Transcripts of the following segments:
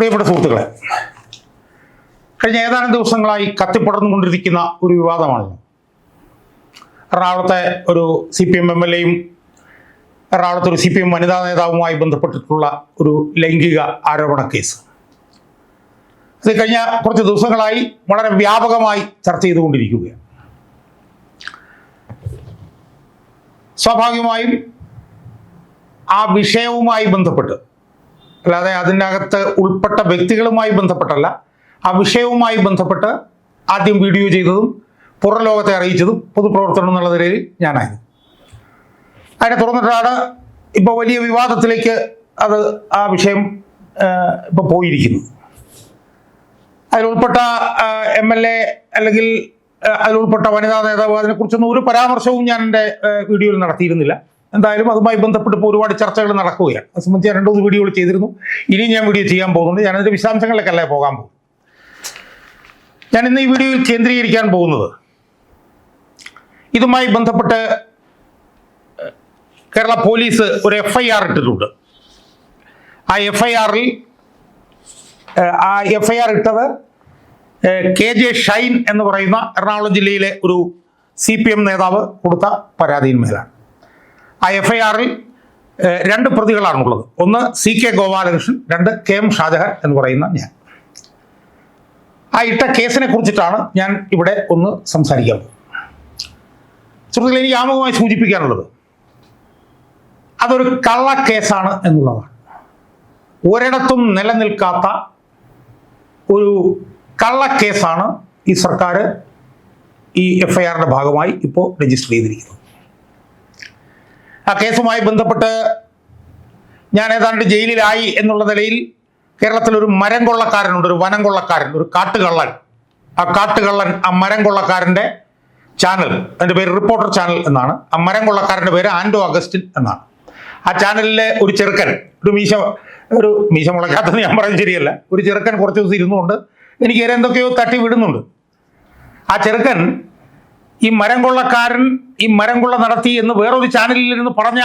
പ്രിയപ്പെട്ട സുഹൃത്തുക്കളെ കഴിഞ്ഞ ഏതാനും ദിവസങ്ങളായി കത്തിപ്പടർന്നുകൊണ്ടിരിക്കുന്ന ഒരു വിവാദമാണല്ലോ എറണാകുളത്തെ ഒരു C P M M L എയും എറണാകുളത്തെ ഒരു സി പി എം വനിതാ നേതാവുമായി ബന്ധപ്പെട്ടിട്ടുള്ള ഒരു ലൈംഗിക ആരോപണ കേസ്. അത് കഴിഞ്ഞ കുറച്ച് ദിവസങ്ങളായി വളരെ വ്യാപകമായി ചർച്ച ചെയ്തുകൊണ്ടിരിക്കുകയാണ്. സ്വാഭാവികമായും ആ വിഷയവുമായി ബന്ധപ്പെട്ട് അല്ലാതെ അതിനകത്ത് ഉൾപ്പെട്ട വ്യക്തികളുമായി ബന്ധപ്പെട്ടല്ല ആ വിഷയവുമായി ബന്ധപ്പെട്ട് ആദ്യം വീഡിയോ ചെയ്തതും പുറം ലോകത്തെ അറിയിച്ചതും പൊതുപ്രവർത്തനം എന്നുള്ള നിലയിൽ ഞാനായിരുന്നു. അതിനെ തുറന്നിട്ടാണ് ഇപ്പോൾ വലിയ വിവാദത്തിലേക്ക് അത് ആ വിഷയം ഇപ്പോൾ പോയിരിക്കുന്നു അതിലുൾപ്പെട്ട എം എൽ എ അല്ലെങ്കിൽ അതിലുൾപ്പെട്ട വനിതാ നേതാവ് അതിനെക്കുറിച്ചൊന്നും ഒരു പരാമർശവും ഞാൻ എന്റെ വീഡിയോയിൽ നടത്തിയിരുന്നില്ല. എന്തായാലും അതുമായി ബന്ധപ്പെട്ട് ഇപ്പോൾ ഒരുപാട് ചർച്ചകൾ നടക്കുകയാണ്. അത് സംബന്ധിച്ച് രണ്ടു മൂന്ന് വീഡിയോകൾ ചെയ്തിരുന്നു. ഇനി ഞാൻ വീഡിയോ ചെയ്യാൻ പോകുന്നുണ്ട്. ഞാനതിന്റെ വിശദാംശങ്ങളിലേക്കല്ലേ പോകാൻ പോകും ഞാൻ ഇന്ന് ഈ വീഡിയോയിൽ കേന്ദ്രീകരിക്കാൻ പോകുന്നത് ഇതുമായി ബന്ധപ്പെട്ട് കേരള പോലീസ് ഒരു എഫ് ഐ ആർ ഇട്ടിട്ടുണ്ട്. ആ എഫ് ഐ ആറിൽ ആ എഫ് ഐ ആർ ഇട്ടത് കെ ജെ ഷൈൻ എന്ന് പറയുന്ന എറണാകുളം ജില്ലയിലെ ഒരു സി പി എം നേതാവ് കൊടുത്ത പരാതിയിന്മേലാണ്. ആ എഫ് ഐ ആറിൽ രണ്ട് പ്രതികളാണുള്ളത്. ഒന്ന് സി കെ ഗോപാലകൃഷ്ണൻ രണ്ട് കെ എം ഷാജഹാൻ എന്ന് പറയുന്ന ഞാൻ. ആ ഇട്ട കേസിനെ കുറിച്ചിട്ടാണ് ഞാൻ ഇവിടെ ഒന്ന് സംസാരിക്കാൻ സുഹൃത്തുക്കളെ എനിക്ക് ആമുഖമായി സൂചിപ്പിക്കാനുള്ളത് അതൊരു കള്ള കേസാണ് എന്നുള്ളതാണ്. ഒരിടത്തും നിലനിൽക്കാത്ത ഒരു കള്ള കള്ളക്കേസാണ് ഈ സർക്കാർ ഈ എഫ് ഐ ആറിന്റെ ഭാഗമായി ഇപ്പോൾ രജിസ്റ്റർ ചെയ്തിരിക്കുന്നത്. ആ കേസുമായി ബന്ധപ്പെട്ട് ഞാൻ ഏതാണ്ട് ജയിലിലായി എന്നുള്ള നിലയിൽ കേരളത്തിൽ ഒരു മരം കൊള്ളക്കാരനുണ്ട് ഒരു വനം കൊള്ളക്കാരൻ ഒരു കാട്ടുകള്ളൻ. ആ കാട്ടുകള്ളൻ ആ മരം കൊള്ളക്കാരന്റെ ചാനൽ അതിന്റെ പേര് റിപ്പോർട്ടർ ചാനൽ എന്നാണ്. ആ മരം കൊള്ളക്കാരന്റെ പേര് ആൻഡോ അഗസ്റ്റിൻ എന്നാണ്. ആ ചാനലിലെ ഒരു ചെറുക്കൻ ഒരു മീശ ഒരു മീശ മുളക്കാത്തത് ഞാൻ പറയുന്നത് ശരിയല്ല. ഒരു ചെറുക്കൻ കുറച്ച് ദിവസം ഇരുന്നുകൊണ്ട് എനിക്ക് എന്തൊക്കെയോ തട്ടി വിടുന്നുണ്ട് ആ ചെറുക്കൻ ഈ മരം കൊള്ളക്കാരൻ ഈ മരം കൊള്ള നടത്തി എന്ന് വേറൊരു ചാനലിൽ ഇരുന്ന് പറഞ്ഞ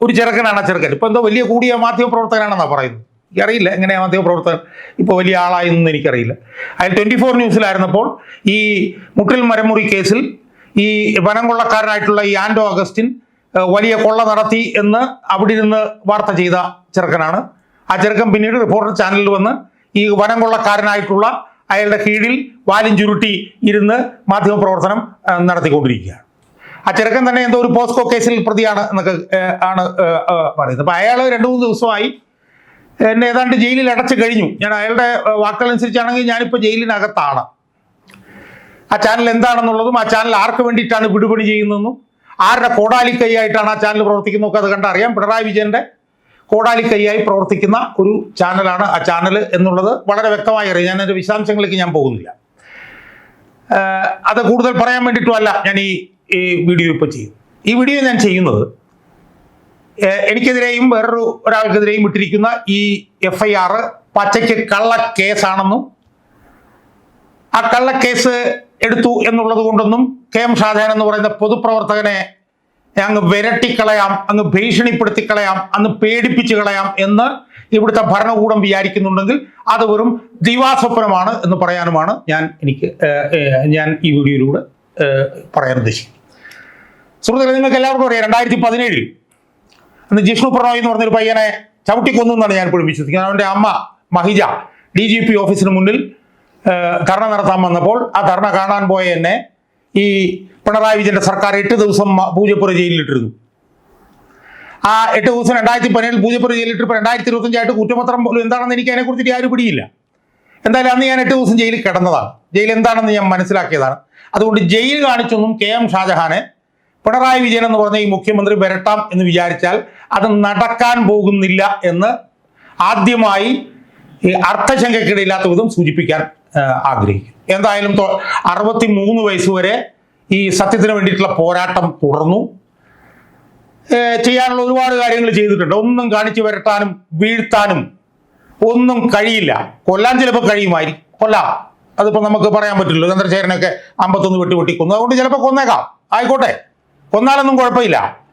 ഒരു ചെറുക്കനാണ് ആ ചെറുക്കൻ. ഇപ്പൊ എന്തോ വലിയ കൂടിയ മാധ്യമപ്രവർത്തകനാണെന്നാണ് പറയുന്നത്. എനിക്കറിയില്ല എങ്ങനെയാ മാധ്യമപ്രവർത്തകൻ ഇപ്പോൾ വലിയ ആളായെന്നൊന്നും എനിക്കറിയില്ല. അതിൽ ട്വന്റി ഫോർ ന്യൂസിലായിരുന്നപ്പോൾ ഈ മുട്ടിൽ മരമുറി കേസിൽ ഈ വനം കൊള്ളക്കാരനായിട്ടുള്ള ഈ ആൻഡോ അഗസ്റ്റിൻ വലിയ കൊള്ള നടത്തി എന്ന് അവിടെ ഇരുന്ന് വാർത്ത ചെയ്ത ചെറുക്കനാണ്. ആ ചെറുക്കൻ പിന്നീട് റിപ്പോർട്ടർ ചാനലിൽ വന്ന് ഈ വനം കൊള്ളക്കാരനായിട്ടുള്ള അയാളുടെ കീഴിൽ വാലും ചുരുട്ടി ഇരുന്ന് മാധ്യമപ്രവർത്തനം നടത്തിക്കൊണ്ടിരിക്കുകയാണ്. ആ ചെറുക്കൻ തന്നെ എന്തോ ഒരു പോസ്കോ കേസിൽ പ്രതിയാണ് എന്നൊക്കെ ആണ് പറയുന്നത്. അപ്പോൾ അയാൾ രണ്ട് മൂന്ന് ദിവസമായി എന്നെ ഏതാണ്ട് ജയിലിൽ അടച്ചു കഴിഞ്ഞു. ഞാൻ അയാളുടെ വാക്കുകൾ വാക്കുകളനുസരിച്ചാണെങ്കിൽ ഞാനിപ്പോൾ ജയിലിനകത്താണ്. ആ ചാനൽ എന്താണെന്നുള്ളതും ആ ചാനൽ ആർക്ക് വേണ്ടിയിട്ടാണ് വിടുപണി ചെയ്യുന്നതെന്നും ആരുടെ കോടാലിക്കൈയായിട്ടാണ് ആ ചാനൽ പ്രവർത്തിക്കുന്നതൊക്കെ അത് കണ്ടറിയാം. പിണറായി വിജയന്റെ കോടാലിക്കൈയായി പ്രവർത്തിക്കുന്ന ഒരു ചാനലാണ് ആ ചാനൽ എന്നുള്ളത് വളരെ വ്യക്തമായി അറിയാം. ഞാൻ അതിന്റെ വിശദാംശങ്ങളിലേക്ക് ഞാൻ പോകുന്നില്ല. അത് കൂടുതൽ പറയാൻ വേണ്ടിയിട്ടുമല്ല ഞാൻ ഈ ഈ വീഡിയോ ഇപ്പോൾ ചെയ്യും. ഈ വീഡിയോ ഞാൻ ചെയ്യുന്നത് എനിക്കെതിരെയും വേറൊരു ഒരാൾക്കെതിരെയും ഇട്ടിരിക്കുന്ന ഈ എഫ് ഐ ആർ പച്ചയ്ക്ക് കള്ള കേസാണെന്നും ആ കള്ളക്കേസ് എടുത്തു എന്നുള്ളത് കൊണ്ടൊന്നും കെ എം ഷാജഹാൻ എന്ന് പറയുന്ന പൊതുപ്രവർത്തകനെ അങ്ങ് വിരട്ടിക്കളയാം അങ്ങ് ഭീഷണിപ്പെടുത്തി കളയാം അങ്ങ് പേടിപ്പിച്ച് കളയാം എന്ന് ഇവിടുത്തെ ഭരണകൂടം വിചാരിക്കുന്നുണ്ടെങ്കിൽ അത് വെറും ദിവാസ്വപ്നമാണ് എന്ന് പറയാനുമാണ് ഞാൻ എനിക്ക് ഞാൻ ഈ വീഡിയോയിലൂടെ പറയാൻ ഉദ്ദേശിക്കുന്നത്. സുഹൃത്തുക്കളെ നിങ്ങൾക്ക് എല്ലാവർക്കും അറിയാം രണ്ടായിരത്തി പതിനേഴിൽ അന്ന് ജിഷ്ണു പ്രണോയ് എന്ന് പറഞ്ഞൊരു പയ്യനെ ചവിട്ടിക്കൊന്നു എന്നാണ് ഞാൻ ഇപ്പോഴും വിശ്വസിക്കുന്നത്. അവന്റെ അമ്മ മഹിജ ഡി ജി പി ഓഫീസിന് മുന്നിൽ ധർണ നടത്താൻ വന്നപ്പോൾ ആ ധർണ കാണാൻ പോയ എന്നെ ഈ പിണറായി വിജയന്റെ സർക്കാർ എട്ട് ദിവസം പൂജപ്പുര ജയിലിലിട്ടിരുന്നു. ആ എട്ട് ദിവസം രണ്ടായിരത്തി പതിനേഴിൽ പൂജപ്പുര ജയിലിട്ടിപ്പോൾ രണ്ടായിരത്തി ഇരുപത്തഞ്ചായിട്ട് കുറ്റപത്രം പോലും എന്താണെന്ന് എനിക്ക് അതിനെക്കുറിച്ചിട്ട് ആരും പിടിയില്ല. എന്തായാലും അന്ന് ഞാൻ എട്ട് ദിവസം ജയിലിൽ കിടന്നതാണ്. ജയിൽ എന്താണെന്ന് ഞാൻ മനസ്സിലാക്കിയതാണ്. അതുകൊണ്ട് ജയിൽ കാണിച്ചൊന്നും കെ എം ഷാജഹാനെ പിണറായി വിജയൻ എന്ന് പറഞ്ഞ ഈ മുഖ്യമന്ത്രി വരട്ടാം എന്ന് വിചാരിച്ചാൽ അത് നടക്കാൻ പോകുന്നില്ല എന്ന് ആദ്യമായി ഈ അർത്ഥശങ്കയ്ക്കിടയില്ലാത്ത വിധം സൂചിപ്പിക്കാൻ ആഗ്രഹിക്കും എന്തായാലും അറുപത്തി മൂന്ന് വയസ്സ് വരെ ഈ സത്യത്തിന് വേണ്ടിയിട്ടുള്ള പോരാട്ടം തുടർന്നു. ചെയ്യാനുള്ള ഒരുപാട് കാര്യങ്ങൾ ചെയ്തിട്ടുണ്ട്. ഒന്നും കാണിച്ചു വരട്ടാനും വീഴ്ത്താനും ഒന്നും കഴിയില്ല. കൊല്ലാൻ ചിലപ്പോൾ കഴിയുമായിരിക്കും. കൊല്ലാം. അതിപ്പോൾ നമുക്ക് പറയാൻ പറ്റില്ല ചന്ദ്രശേഖരനൊക്കെ അമ്പത്തൊന്ന് വെട്ടി വെട്ടി കൊന്നു അതുകൊണ്ട് ചിലപ്പോൾ കൊന്നേക്കാം. ആയിക്കോട്ടെ. കൊന്നാലൊന്നും കുഴപ്പമില്ല.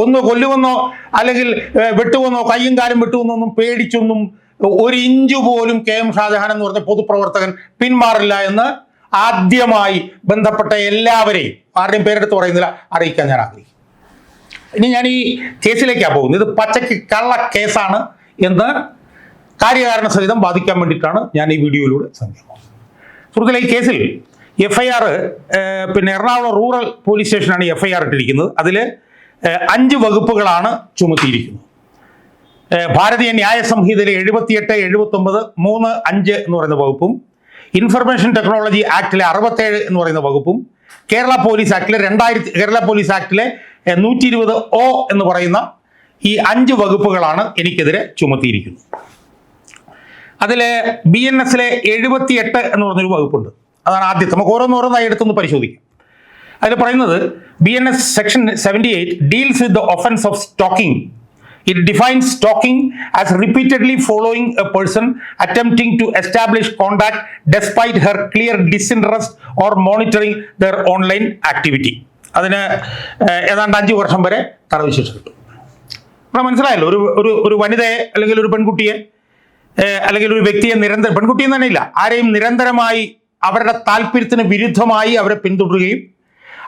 ഒന്ന് കൊല്ലുമെന്നോ അല്ലെങ്കിൽ വെട്ടുവന്നോ കയ്യും കാലും വെട്ടുമെന്നോ ഒന്നും പേടിച്ചൊന്നും ഒരു ഇഞ്ചു പോലും കെ എം ഷാജഹാൻ എന്ന് പറഞ്ഞ പൊതുപ്രവർത്തകൻ പിന്മാറില്ല എന്ന് ആദ്യമായി ബന്ധപ്പെട്ട എല്ലാവരെയും ആരുടെയും പേരെടുത്ത് പറയുന്നില്ല അറിയിക്കാൻ ഞാൻ ആഗ്രഹിക്കും ഇനി ഞാൻ ഈ കേസിലേക്കാണ് പോകുന്നത്. ഇത് പച്ചയ്ക്ക് കള്ള കേസാണ് എന്ന് കാര്യകാരണ സഹിതം ബാധിക്കാൻ വേണ്ടിയിട്ടാണ് ഞാൻ ഈ വീഡിയോയിലൂടെ സംഖ്യമാക്കുന്നത് സുഹൃത്തുക്കളെ ഈ കേസിൽ എഫ് ഐ ആർ പിന്നെ എറണാകുളം റൂറൽ പോലീസ് സ്റ്റേഷനാണ് എഫ് ഐ ആർ ഇട്ടിരിക്കുന്നത്. അതിൽ അഞ്ച് വകുപ്പുകളാണ് ചുമത്തിയിരിക്കുന്നത്. ഭാരതീയ ന്യായ സംഹിതയിലെ എഴുപത്തിയെട്ട് എഴുപത്തൊമ്പത് മൂന്ന് അഞ്ച് എന്ന് പറയുന്ന വകുപ്പും ഇൻഫർമേഷൻ ടെക്നോളജി ആക്ടിലെ അറുപത്തേഴ് എന്ന് പറയുന്ന വകുപ്പും കേരള പോലീസ് ആക്ടിലെ രണ്ടായിരത്തി കേരള പോലീസ് ആക്ടിലെ നൂറ്റി ഇരുപത് ഒ എന്ന് പറയുന്ന ഈ അഞ്ച് വകുപ്പുകളാണ് എനിക്കെതിരെ ചുമത്തിയിരിക്കുന്നത്. അതിൽ ബി എൻ എസിലെ എഴുപത്തിയെട്ട് എന്ന് പറഞ്ഞൊരു വകുപ്പുണ്ട്. അതാണ് ആദ്യത്തെ. നമുക്ക് ഓരോന്നോരോന്നായി എടുത്തൊന്ന് പരിശോധിക്കാം. അതിൽ പറയുന്നത് B N S section seventy eight deals with the offence of stalking it defines stalking as repeatedly following a person attempting to establish contact despite her clear disinterest or monitoring their online activity അതിന് ഏതാണ്ട് അഞ്ച് വർഷം വരെ തടവ് ശിക്ഷ കിട്ടും. ഇവിടെ മനസ്സിലായല്ലോ ഒരു ഒരു ഒരു വനിതയെ അല്ലെങ്കിൽ ഒരു പെൺകുട്ടിയെ അല്ലെങ്കിൽ ഒരു വ്യക്തിയെ നിരന്തരം പെൺകുട്ടിയെന്ന് തന്നെ ഇല്ല ആരെയും നിരന്തരമായി അവരുടെ താല്പര്യത്തിന് വിരുദ്ധമായി അവരെ പിന്തുടരുകയും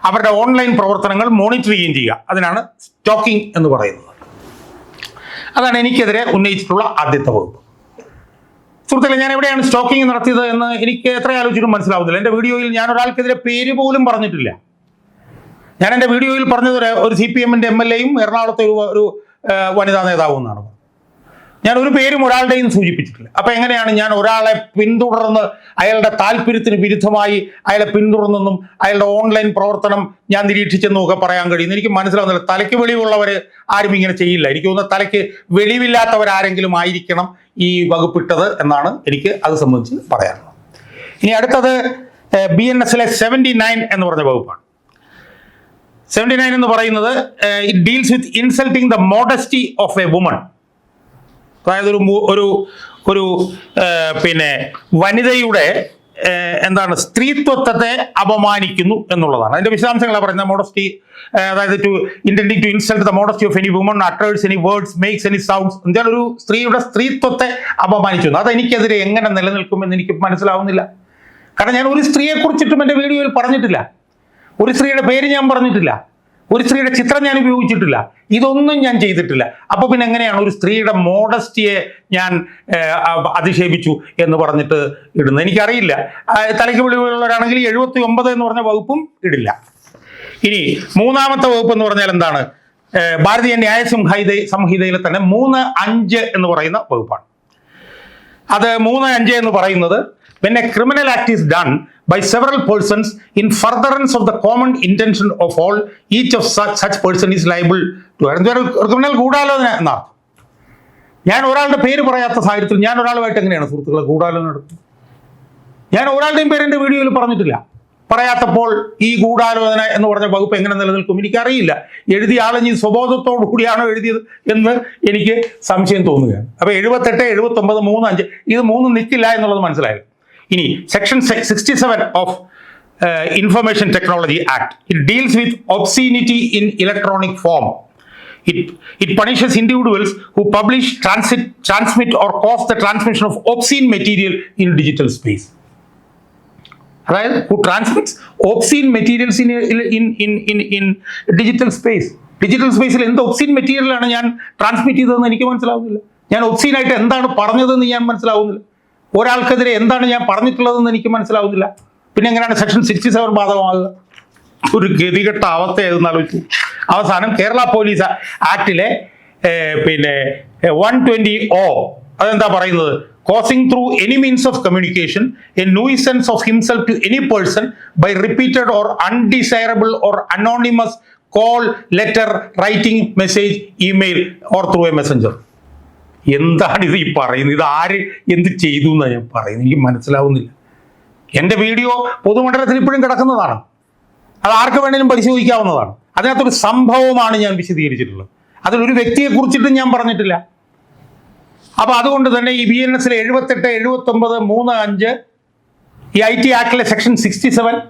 അവരുടെ ഓൺലൈൻ പ്രവർത്തനങ്ങൾ മോണിറ്റർ ചെയ്യുകയും ചെയ്യുക. അതിനാണ് സ്റ്റോക്കിംഗ് എന്ന് പറയുന്നത്. അതാണ് എനിക്കെതിരെ ഉന്നയിച്ചിട്ടുള്ള ആദ്യത്തെ വകുപ്പ്. സുഹൃത്തുക്കളെ ഞാൻ എവിടെയാണ് സ്റ്റോക്കിംഗ് നടത്തിയത് എന്ന് എനിക്ക് എത്ര ആലോചിച്ചിട്ടും മനസ്സിലാവുന്നില്ല. എന്റെ വീഡിയോയിൽ ഞാൻ ഒരാൾക്കെതിരെ പേര് പോലും പറഞ്ഞിട്ടില്ല. ഞാൻ എന്റെ വീഡിയോയിൽ പറഞ്ഞത് ഒരു- സി പി എമ്മിന്റെ എം എൽ എയും എറണാകുളത്തെ ഒരു ഒരു വനിതാ നേതാവും എന്നാണ്. ഞാൻ ഒരു പേരും ഒരാളുടെയും സൂചിപ്പിച്ചിട്ടില്ല. അപ്പൊ എങ്ങനെയാണ് ഞാൻ ഒരാളെ പിന്തുടർന്ന് അയാളുടെ താല്പര്യത്തിന് വിരുദ്ധമായി അയാളെ പിന്തുടർന്നെന്നും അയാളുടെ ഓൺലൈൻ പ്രവർത്തനം ഞാൻ നിരീക്ഷിച്ചെന്നും ഒക്കെ പറയാൻ കഴിയുന്നു എനിക്ക് മനസ്സിലാവുന്നില്ല. തലയ്ക്ക് വെളിവുള്ളവർ ആരും ഇങ്ങനെ ചെയ്യില്ല. എനിക്ക് തോന്നുന്നു തലയ്ക്ക് വെളിവില്ലാത്തവരാരെങ്കിലും ആയിരിക്കണം ഈ വകുപ്പിട്ടത് എന്നാണ് എനിക്ക് അത് സംബന്ധിച്ച് പറയാനുള്ളത്. ഇനി അടുത്തത് ബി എൻ എസിലെ സെവന്റി നയൻ എന്ന് പറഞ്ഞ വകുപ്പാണ്. സെവന്റി നയൻ എന്ന് പറയുന്നത് it deals with insulting the modesty of a woman അതായത് ഒരു ഒരു ഒരു പിന്നെ വനിതയുടെ എന്താണ് സ്ത്രീത്വത്തെ അപമാനിക്കുന്നു എന്നുള്ളതാണ്. അതിന്റെ വിശദാംശങ്ങളാണ് പറയുന്നത്. മോഡസ്റ്റി അതായത് to intending to insult the modesty of any woman utters any words makes any sounds എന്നാൽ ഒരു സ്ത്രീയുടെ സ്ത്രീത്വത്തെ അപമാനിച്ചു അത് എനിക്കെതിരെ എങ്ങനെ നിലനിൽക്കുമെന്ന് എനിക്ക് മനസ്സിലാവുന്നില്ല. കാരണം ഞാൻ ഒരു സ്ത്രീയെ കുറിച്ചിട്ടും എന്റെ വീഡിയോയിൽ പറഞ്ഞിട്ടില്ല. ഒരു സ്ത്രീയുടെ പേര് ഞാൻ പറഞ്ഞിട്ടില്ല. ഒരു സ്ത്രീയുടെ ചിത്രം ഞാൻ ഉപയോഗിച്ചിട്ടില്ല. ഇതൊന്നും ഞാൻ ചെയ്തിട്ടില്ല. അപ്പൊ പിന്നെ എങ്ങനെയാണ് ഒരു സ്ത്രീയുടെ മോഡസ്റ്റിയെ ഞാൻ അധിക്ഷേപിച്ചു എന്ന് പറഞ്ഞിട്ട് ഇടുന്നത്? എനിക്കറിയില്ല. തലയ്ക്ക് വിളിവുള്ളവരാണെങ്കിൽ എഴുപത്തി ഒമ്പത് എന്ന് പറഞ്ഞ വകുപ്പും ഇടില്ല. ഇനി മൂന്നാമത്തെ വകുപ്പ് എന്ന് പറഞ്ഞാൽ എന്താണ്? ഭാരതീയ ന്യായ സംഹിത സംഹിതയിലെ തന്നെ മൂന്ന് അഞ്ച് എന്ന് പറയുന്ന വകുപ്പാണ്. അത് മൂന്ന് അഞ്ച് എന്ന് പറയുന്നത് പിന്നെ criminal act act done by several persons in furtherance of the common intention of all each of such such person is liable to ഒരു ക്രിമിനൽ ഗൂഢാലോചന എന്നർത്ഥം ഞാൻ ഒരാളുടെ പേര് പറയാത്ത സാഹചര്യത്തിൽ ഞാൻ ഒരാളുമായിട്ട് എങ്ങനെയാണ് സുഹൃത്തുക്കളെ ഗൂഢാലോചന നടത്തുന്നത്? ഞാൻ ഒരാളുടെയും പേര് എന്റെ വീഡിയോയിൽ പറഞ്ഞിട്ടില്ല. പറയാത്തപ്പോൾ ഈ ഗൂഢാലോചന എന്ന് പറഞ്ഞ വകുപ്പ് എങ്ങനെ നിലനിൽക്കും എനിക്കറിയില്ല. എഴുതിയ ആളിഞ്ഞ് സ്വബോധത്തോടു കൂടിയാണോ എഴുതിയത് എന്ന് എനിക്ക് സംശയം തോന്നുകയാണ്. അപ്പോൾ എഴുപത്തെട്ട് എഴുപത്തൊമ്പത് മൂന്ന് അഞ്ച് ഇത് മൂന്ന് നിൽക്കില്ല എന്നുള്ളത് മനസ്സിലായത് ഇനി section sixty seven of information technology act it deals with obscenity in electronic form It, it punishes individuals who publish, transit transmit, or cause the transmission of obscene material in digital space. അതായത് who transmits obscene materials in in in in in digital space digital സ്പേസിൽ എന്ത് obscene മെറ്റീരിയലാണ് ഞാൻ transmit ചെയ്തതെന്ന് എനിക്ക് മനസ്സിലാവുന്നില്ല. ഞാൻ obscene ആയിട്ട് എന്താണ് പറഞ്ഞതെന്ന് ഞാൻ മനസ്സിലാവുന്നില്ല. ഒരാൾക്കെതിരെ എന്താണ് ഞാൻ പറഞ്ഞിട്ടുള്ളതെന്ന് എനിക്ക് മനസ്സിലാവുന്നില്ല. പിന്നെ എങ്ങനെയാണ് സെക്ഷൻ സിക്സ്റ്റി സെവൻ ബാധകമാകുക? ഒരു ഗതികെട്ട അവസ്ഥയായിരുന്നു ആലോചിച്ചു. അവസാനം കേരള പോലീസ് ആക്ടിലെ പിന്നെ വൺ ട്വന്റി ഒ അതെന്താ പറയുന്നത്? Causing through any means of communication a nuisance of himself to any person by repeated or undesirable or anonymous call letter writing message email or through a messenger എന്താണ് ഇത് ഈ പറയുന്നത്? ഇത് ആര് എന്ത് ചെയ്തു എന്നാണ് ഞാൻ പറയുന്നത്? എനിക്ക് മനസ്സിലാവുന്നില്ല. എന്റെ വീഡിയോ പൊതുമണ്ഡലത്തിൽ ഇപ്പോഴും കിടക്കുന്നതാണ്. അത് ആർക്ക് വേണേലും പരിശോധിക്കാവുന്നതാണ്. അതിനകത്തൊരു സംഭവമാണ് ഞാൻ വിശദീകരിച്ചിട്ടുള്ളത്. അതിലൊരു വ്യക്തിയെ കുറിച്ചിട്ടും ഞാൻ പറഞ്ഞിട്ടില്ല. അപ്പൊ അതുകൊണ്ട് തന്നെ ഈ ബി എൻ എസിലെ എഴുപത്തെട്ട് എഴുപത്തൊമ്പത് മൂന്ന് അഞ്ച് ഈ I T ആക്ടിലെ section sixty seven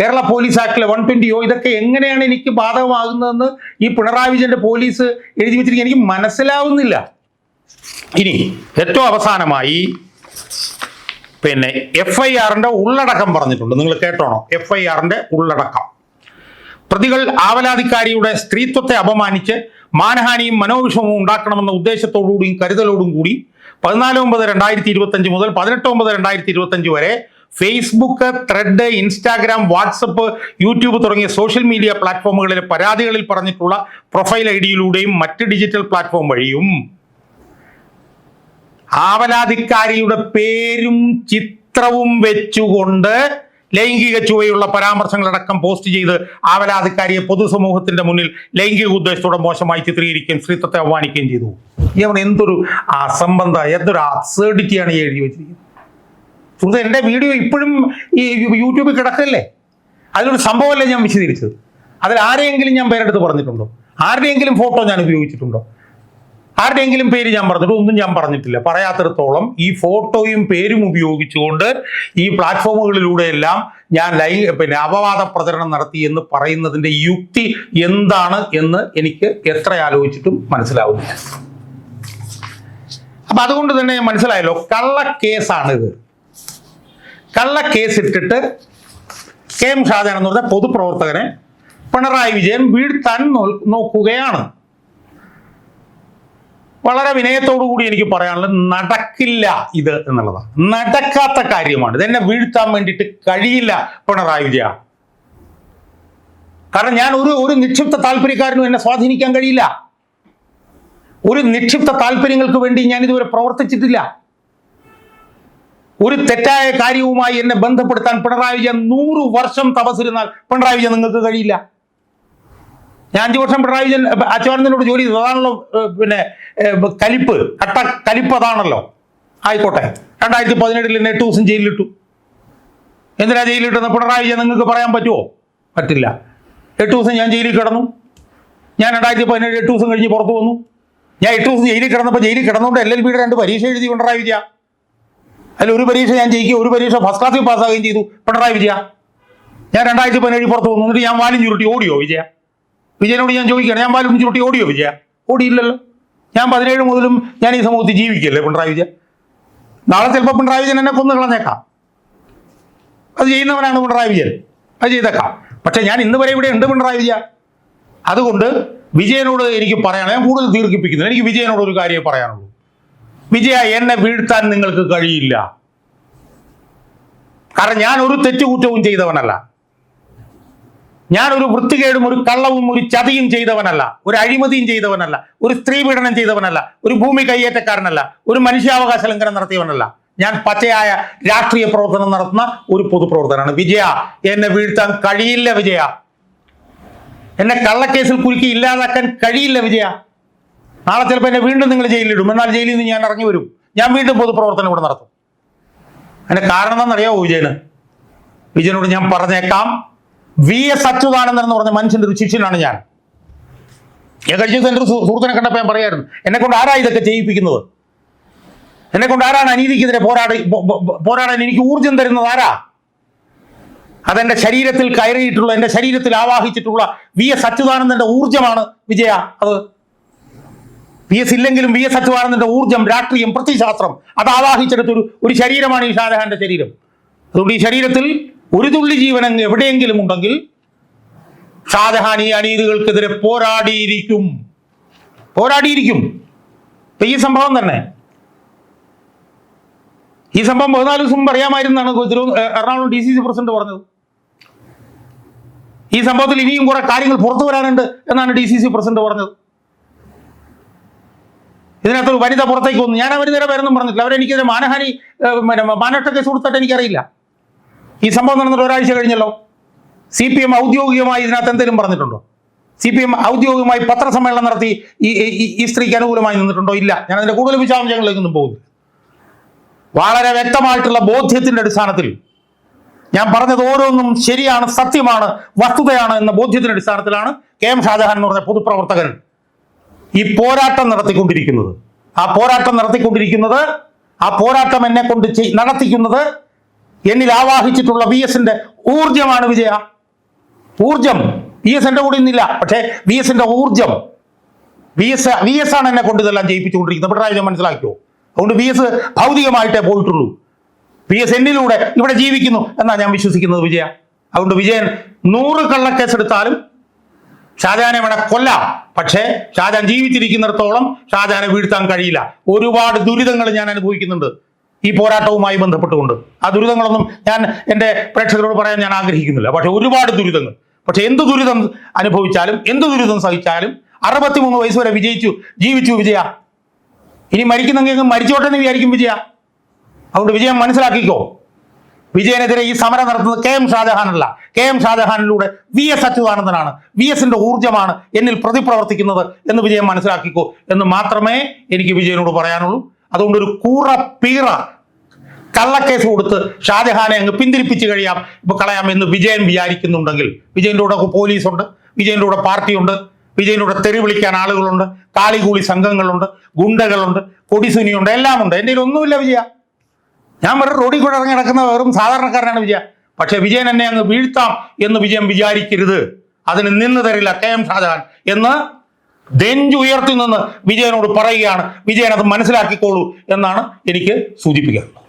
Kerala police ആക്ടിലെ one twenty O ഇതൊക്കെ എങ്ങനെയാണ് എനിക്ക് ബാധകമാകുന്നതെന്ന് ഈ പിണറായി വിജയന്റെ പോലീസ് എഴുതി വെച്ചിരിക്കുന്നത് എനിക്ക് മനസ്സിലാവുന്നില്ല. ഇനി ഏറ്റവും അവസാനമായി പിന്നെ എഫ് ഐ ആറിന്റെ ഉള്ളടക്കം പറഞ്ഞിട്ടുണ്ട്. നിങ്ങൾ കേട്ടോണോ? എഫ് ഐ ആറിന്റെ ഉള്ളടക്കം. പ്രതികൾ ആവലാധികാരിയുടെ സ്ത്രീത്വത്തെ അപമാനിച്ച് മാനഹാനിയും മനോവിഷമവും ഉണ്ടാക്കണമെന്ന ഉദ്ദേശത്തോടുകൂടിയും കരുതലോടും കൂടി പതിനാല് ഒമ്പത് രണ്ടായിരത്തി ഇരുപത്തഞ്ച് മുതൽ പതിനെട്ട് ഒമ്പത് രണ്ടായിരത്തി ഇരുപത്തഞ്ച് വരെ Facebook thread Instagram WhatsApp YouTube തുടങ്ങിയ സോഷ്യൽ മീഡിയ പ്ലാറ്റ്ഫോമുകളിലെ പരാതികളിൽ പറഞ്ഞിട്ടുള്ള പ്രൊഫൈൽ ഐ ഡിയിലൂടെയും മറ്റ് ഡിജിറ്റൽ പ്ലാറ്റ്ഫോം വഴിയും ആവലാതിക്കാരിയുടെ പേരും ചിത്രവും വെച്ചുകൊണ്ട് ലൈംഗിക ചുവയുള്ള പരാമർശങ്ങളടക്കം പോസ്റ്റ് ചെയ്ത് ആവലാധിക്കാരിയെ പൊതുസമൂഹത്തിന്റെ മുന്നിൽ ലൈംഗിക ഉദ്ദേശത്തോടെ മോശമായി ചിത്രീകരിക്കുകയും സ്ത്രീത്വത്തെ അവമാനിക്കുകയും ചെയ്തു. ഇവൻ എന്തൊരു അസംബന്ധ എന്തൊരു അബ്സേർഡിറ്റിയാണ് ഈ എഴുതി വെച്ചിരിക്കുന്നത്. സുഹൃത്ത് എന്റെ വീഡിയോ ഇപ്പോഴും ഈ യൂട്യൂബിൽ കിടക്കല്ലേ? അതിലൊരു സംഭവമല്ലേ ഞാൻ വിശദീകരിച്ചത്? അതിൽ ആരെയെങ്കിലും ഞാൻ പേരെടുത്ത് പറഞ്ഞിട്ടുണ്ടോ? ആരുടെയെങ്കിലും ഫോട്ടോ ഞാൻ ഉപയോഗിച്ചിട്ടുണ്ടോ? ആരുടെയെങ്കിലും പേര് ഞാൻ പറഞ്ഞിട്ട് ഒന്നും ഞാൻ പറഞ്ഞിട്ടില്ല. പറയാത്തിടത്തോളം ഈ ഫോട്ടോയും പേരും ഉപയോഗിച്ചുകൊണ്ട് ഈ പ്ലാറ്റ്ഫോമുകളിലൂടെയെല്ലാം ഞാൻ ലൈ പിന്നെ അപവാദ പ്രചരണം നടത്തി എന്ന് പറയുന്നതിന്റെ യുക്തി എന്താണ് എന്ന് എനിക്ക് എത്ര ആലോചിച്ചിട്ടും മനസ്സിലാവുന്നില്ല. അപ്പൊ അതുകൊണ്ട് തന്നെ മനസ്സിലായല്ലോ കള്ളക്കേസാണിത് കള്ളക്കേസ് ഇട്ടിട്ട് കെ എം ഷാജാൻ എന്ന് പറഞ്ഞ പൊതുപ്രവർത്തകനെ പിണറായി വിജയൻ വീഴ്ത്താൻ നോക്കുകയാണ്. വളരെ വിനയത്തോടു കൂടി എനിക്ക് പറയാനുള്ളത് നടക്കില്ല ഇത് എന്നുള്ളതാണ്. നടക്കാത്ത കാര്യമാണ്. ഇതെന്നെ വീഴ്ത്താൻ വേണ്ടിയിട്ട് കഴിയില്ല പിണറായി വിജയ. കാരണം ഞാൻ ഒരു ഒരു നിക്ഷിപ്ത താല്പര്യക്കാരനും എന്നെ സ്വാധീനിക്കാൻ കഴിയില്ല. ഒരു നിക്ഷിപ്ത താല്പര്യങ്ങൾക്ക് വേണ്ടി ഞാൻ ഇതുവരെ പ്രവർത്തിച്ചിട്ടില്ല. ഒരു തെറ്റായ കാര്യവുമായി എന്നെ ബന്ധപ്പെടുത്താൻ പിണറായി വിജയൻ നൂറ് വർഷം തപസ്സിരുന്നാൽ പിണറായി വിജയൻ നിങ്ങൾക്ക് കഴിയില്ല. ഞാൻ അഞ്ചു വർഷം പിണറായി വിജയൻ അച്യുതാനന്ദനോട് ജോലി ചെയ്തു. അതാണല്ലോ പിന്നെ കലിപ്പ് കട്ട കലിപ്പ് അതാണല്ലോ. ആയിക്കോട്ടെ. രണ്ടായിരത്തി പതിനെട്ടിൽ എന്നെ എട്ട് ദിവസം ജയിലിലിട്ടു. എന്തിനാ ജയിലിട്ടെന്ന് പിണറായി വിജയൻ നിങ്ങൾക്ക് പറയാൻ പറ്റുമോ പറ്റില്ല. എട്ട് ദിവസം ഞാൻ ജയിലിൽ കിടന്നു. ഞാൻ രണ്ടായിരത്തി പതിനേഴ് എട്ട് ദിവസം കഴിഞ്ഞ് പുറത്തു വന്നു. ഞാൻ എട്ട് ദിവസം ജയിലിൽ കിടന്നപ്പോൾ ജയിലിൽ കിടന്നുകൊണ്ട് എൽ എൽ ബിയുടെ രണ്ട് പരീക്ഷ എഴുതി പിണറായി വിജയ. അതിൽ ഒരു പരീക്ഷ ഞാൻ ജയിക്കുകയും ഒരു പരീക്ഷ ഫസ്റ്റ് ക്ലാസ്സിൽ പാസ്സാകുകയും ചെയ്തു പിണറായി വിജയ. ഞാൻ രണ്ടായിരത്തി പതിനേഴ് പുറത്തു വന്നു. എന്നിട്ട് ഞാൻ വാലും ഓടിയോ വിജയ? വിജയനോട് ഞാൻ ചോദിക്കുകയാണ് ഞാൻ വാലും ചുരുട്ടി ഓടിയോ വിജയ? ഓടിയില്ലല്ലോ. ഞാൻ പതിനേഴ് മുതലും ഞാൻ ഈ സമൂഹത്തിൽ ജീവിക്കല്ലേ പിണറായി വിജയ നാളെ ചിലപ്പോൾ പിണറായി വിജയൻ എന്നെ കൊന്നു കളഞ്ഞേക്കാം. അത് ചെയ്യുന്നവനാണ് പിണറായി വിജയൻ. അത് ചെയ്തേക്കാം. പക്ഷെ ഞാൻ ഇന്ന് വരെ ഇവിടെ ഉണ്ട് പിണറായി വിജയ അതുകൊണ്ട് വിജയനോട് എനിക്ക് പറയാൻ ഞാൻ കൂടുതൽ ദീർഘിപ്പിക്കുന്നത് എനിക്ക് വിജയനോട് ഒരു കാര്യമേ പറയാനുള്ളൂ. വിജയ എന്നെ വീഴ്ത്താൻ നിങ്ങൾക്ക് കഴിയില്ല. കാരണം ഞാൻ ഒരു തെറ്റുകുറ്റവും ചെയ്തവനല്ല. ഞാൻ ഒരു വൃത്തികേടും ഒരു കള്ളവും ഒരു ചതിയും ചെയ്തവനല്ല. ഒരു അഴിമതിയും ചെയ്തവനല്ല. ഒരു സ്ത്രീ പീഡനം ചെയ്തവനല്ല. ഒരു ഭൂമി കയ്യേറ്റക്കാരനല്ല. ഒരു മനുഷ്യാവകാശ ലംഘനം നടത്തിയവനല്ല. ഞാൻ പച്ചയായ രാഷ്ട്രീയ പ്രവർത്തനം നടത്തുന്ന ഒരു പൊതുപ്രവർത്തനാണ് വിജയ എന്നെ വീഴ്ത്താൻ കഴിയില്ല വിജയ. എന്നെ കള്ളക്കേസിൽ കുരുക്കി ഇല്ലാതാക്കാൻ കഴിയില്ല വിജയ. നാളെ ചിലപ്പോൾ എന്നെ വീണ്ടും നിങ്ങൾ ജയിലിലിടും എന്നാൽ ജയിലിൽ നിന്ന് ഞാൻ ഇറങ്ങി വരും. ഞാൻ വീണ്ടും പൊതുപ്രവർത്തനം ഇവിടെ നടത്തും. അതിന്റെ കാരണം എന്താണെന്നറിയാവോ വിജയന്? വിജയനോട് ഞാൻ പറഞ്ഞേക്കാം. വി എസ് അച്യുതാനന്ദൻ എന്ന് പറഞ്ഞ മനുഷ്യന്റെ ഒരു ശിഷ്യനാണ് ഞാൻ. ഞാൻ കഴിഞ്ഞ ദിവസം എന്റെ സുഹൃത്തിനെ കണ്ടപ്പോൾ ഞാൻ പറയായിരുന്നു എന്നെ കൊണ്ട് ആരാ ഇതൊക്കെ ചെയ്യിപ്പിക്കുന്നത്? എന്നെ കൊണ്ട് ആരാണ് അനീതിക്കെതിരെ പോരാടി പോരാടാൻ എനിക്ക് ഊർജം തരുന്നത് ആരാ? അതെന്റെ ശരീരത്തിൽ കയറിയിട്ടുള്ള എന്റെ ശരീരത്തിൽ ആവാഹിച്ചിട്ടുള്ള വി എസ് അച്യുതാനന്ദന്റെ ഊർജമാണ് വിജയ. അത് വി എസ് ഇല്ലെങ്കിലും വി എസ് അച്യുതാനന്ദന്റെ ഊർജം രാഷ്ട്രീയം പ്രത്യശാസ്ത്രം അത് ആവാഹിച്ചെടുത്തൊരു ഒരു ശരീരമാണ് ഈ ഷാജഹാന്റെ ശരീരം. അതുകൊണ്ട് ഈ ശരീരത്തിൽ ഒരു തുള്ളി ജീവൻ എവിടെയെങ്കിലും ഉണ്ടെങ്കിൽ ഷാജഹാൻ ഈ അനീതികൾക്കെതിരെ പോരാടിയിരിക്കും. പോരാടിയിരിക്കും. ഇപ്പൊ ഈ സംഭവം തന്നെ. ഈ സംഭവം പതിനാല് ദിവസം അറിയാമായിരുന്നാണ് Ernakulam D C C president പറഞ്ഞത്. ഈ സംഭവത്തിൽ ഇനിയും കുറെ കാര്യങ്ങൾ പുറത്തു വരാനുണ്ട് എന്നാണ് ഡി സി സി പ്രസിഡന്റ് പറഞ്ഞത്. ഇതിനകത്ത് ഒരു വനിത പുറത്തേക്ക് വന്നു. ഞാൻ അവർ നേരെ വരുന്നു പറഞ്ഞിട്ടില്ല. അവരെനിക്കെതിരെ മാനഹാനി മാനനഷ്ട കേസ് കൊടുത്തിട്ട് എനിക്കറിയില്ല. ഈ സംഭവം നടന്നിട്ട് ഒരാഴ്ച കഴിഞ്ഞല്ലോ. സി പി എം ഔദ്യോഗികമായി ഇതിനകത്ത് എന്തെങ്കിലും പറഞ്ഞിട്ടുണ്ടോ? സി പി എം ഔദ്യോഗികമായി പത്രസമ്മേളനം നടത്തി ഈ ഈ- സ്ത്രീക്ക് അനുകൂലമായി നിന്നിട്ടുണ്ടോ? ഇല്ല. ഞാൻ അതിന്റെ കൂടുതൽ വിശദാംശങ്ങളിലേക്കൊന്നും പോകുന്നില്ല. വളരെ വ്യക്തമായിട്ടുള്ള ബോധ്യത്തിന്റെ അടിസ്ഥാനത്തിൽ ഞാൻ പറഞ്ഞത് ഓരോന്നും ശരിയാണ് സത്യമാണ് വസ്തുതയാണ് എന്ന ബോധ്യത്തിന്റെ അടിസ്ഥാനത്തിലാണ് കെ എം ഷാജഹാൻ എന്ന് പറഞ്ഞ പൊതുപ്രവർത്തകൻ ഈ പോരാട്ടം നടത്തിക്കൊണ്ടിരിക്കുന്നത്. ആ പോരാട്ടം നടത്തിക്കൊണ്ടിരിക്കുന്നത് ആ പോരാട്ടം എന്നെ കൊണ്ട് നടത്തിക്കുന്നത് എന്നിൽ ആവാഹിച്ചിട്ടുള്ള വി എസിന്റെ ഊർജമാണ് വിജയ. ഊർജം വി എസ് എന്റെ കൂടെ ഇന്നില്ല. പക്ഷേ വി എസിന്റെ ഊർജം വി എസ് വി എസ് ആണ് എന്നെ കൊണ്ട് ഇതെല്ലാം ജയിപ്പിച്ചുകൊണ്ടിരിക്കുന്നത്. പിണറായി വിജയൻ മനസ്സിലാക്കിയോ? അതുകൊണ്ട് വി എസ് ഭൗതികമായിട്ടേ പോയിട്ടുള്ളൂ. വി എസ് എന്നിലൂടെ ഇവിടെ ജീവിക്കുന്നു എന്നാണ് ഞാൻ വിശ്വസിക്കുന്നത് വിജയ. അതുകൊണ്ട് വിജയൻ നൂറ് കള്ളക്കേസെടുത്താലും ഷാജഹാനെ വേണ കൊല്ലാം. പക്ഷേ ഷാജഹാൻ ജീവിച്ചിരിക്കുന്നിടത്തോളം ഷാജഹാനെ വീഴ്ത്താൻ കഴിയില്ല. ഒരുപാട് ദുരിതങ്ങൾ ഞാൻ അനുഭവിക്കുന്നുണ്ട്. ഈ പോരാട്ടവുമായി ബന്ധപ്പെട്ടുകൊണ്ട്. ആ ദുരിതങ്ങളൊന്നും ഞാൻ എന്റെ പ്രേക്ഷകരോട് പറയാൻ ഞാൻ ആഗ്രഹിക്കുന്നില്ല. പക്ഷെ ഒരുപാട് ദുരിതങ്ങൾ. പക്ഷെ എന്ത് ദുരിതം അനുഭവിച്ചാലും എന്ത് ദുരിതം സഹിച്ചാലും അറുപത്തിമൂന്ന് വയസ്സ് വരെ വിജയിച്ചു ജീവിച്ചു വിജയ. ഇനി മരിക്കുന്നെങ്കിൽ മരിച്ചോട്ടെ എന്ന് വിചാരിക്കും വിജയ. അതുകൊണ്ട് വിജയം മനസ്സിലാക്കിക്കോ. വിജയനെതിരെ ഈ സമരം നടത്തുന്നത് കെ എം ഷാജഹാനല്ല കെ എം ഷാജഹാനിലൂടെ വി എസ് അച്യുതാനന്ദനാണ്. വി എസിന്റെ ഊർജമാണ് എന്നിൽ പ്രതിപ്രവർത്തിക്കുന്നത് എന്ന് വിജയം മനസ്സിലാക്കിക്കോ എന്ന് മാത്രമേ എനിക്ക് വിജയനോട് പറയാനുള്ളൂ. അതുകൊണ്ട് ഒരു കൂറ പീറ കള്ളക്കേസ് കൊടുത്ത് ഷാജഹാനെ അങ്ങ് പിന്തിരിപ്പിച്ച് കഴിയാം ഇപ്പൊ കളയാം എന്ന് വിജയൻ വിചാരിക്കുന്നുണ്ടെങ്കിൽ. വിജയന്റെ കൂടെ പോലീസുണ്ട് വിജയന്റെ കൂടെ പാർട്ടിയുണ്ട് വിജയന്റെ കൂടെ തെറി വിളിക്കാൻ ആളുകളുണ്ട് കാളികൂളി സംഘങ്ങളുണ്ട് ഗുണ്ടകളുണ്ട് കൊടിസുനിയുണ്ട് എല്ലാം ഉണ്ട് എന്റെ ഒന്നുമില്ല വിജയ. ഞാൻ വെറും റോഡിൽ കൂടെ ഇറങ്ങി നടക്കുന്ന വെറും സാധാരണക്കാരനാണ് വിജയ. പക്ഷെ വിജയൻ എന്നെ അങ്ങ് വീഴ്ത്താം എന്ന് വിജയം വിചാരിക്കരുത്. അതിന് നിന്ന് തരില്ല കെ എം ഷാജഹാൻ എന്ന് നെഞ്ചുയർത്തി നിന്ന് വിജയനോട് പറയുകയാണ് വിജയൻ അത് മനസ്സിലാക്കിക്കോളൂ എന്നാണ് എനിക്ക് സൂചിപ്പിക്കുന്നത്